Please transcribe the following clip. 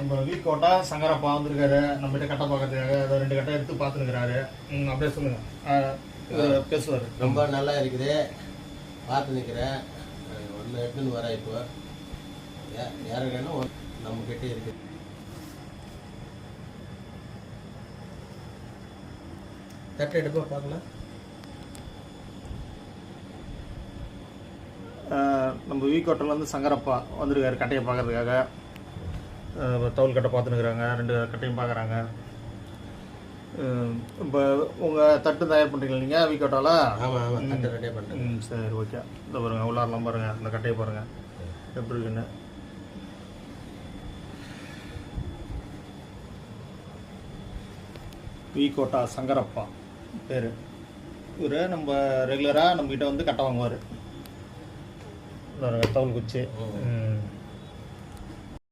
நம்ம week quota சங்கரப்பா வந்திருக்காரு. நம்ம கிட்ட கட்டை பார்க்கறதுக்காக அதை ரெண்டு கட்டை எடுத்து பார்த்துருக்கிறாரு ம் அப்படியே சொல்லுங்க. பேசுவார். ரொம்ப நல்லா இருக்குது. பார்த்து நிற்கிறேன் ஒன்று எடுத்துன்னு வரேன் இப்போ. யாருக்கணும் நம்ம கிட்டே இருக்குது தட்டு எடுப்பா பார்க்கலாம். நம்ம வீக் ஹோட்டல்லேருந்து சங்கரப்பா வந்திருக்காரு கட்டையை பார்க்கறதுக்காக. தவுல் கட்டை பார்த்துனுக்குறாங்க ரெண்டு கட்டையும் பார்க்குறாங்க. இப்போ உங்கள் தட்டு தயார் பண்ணுறீங்களா நீங்கள் வீக் ஹோட்டலில் ஆமாம் ஆமாம் தட்டு ரெடியாக பண்ணுறேன் சரி ஓகே. இந்த பாருங்க உள்ளாரெலாம் பாருங்கள் இந்த கட்டையை பாருங்கள் எப்படி இருக்குன்னு. வி கோட்டா சங்கரப்பா பேர். இவர் நம்ம ரெகுலராக நம்மக்கிட்ட வந்து கட்டை வாங்குவார். தவுல் குச்சி.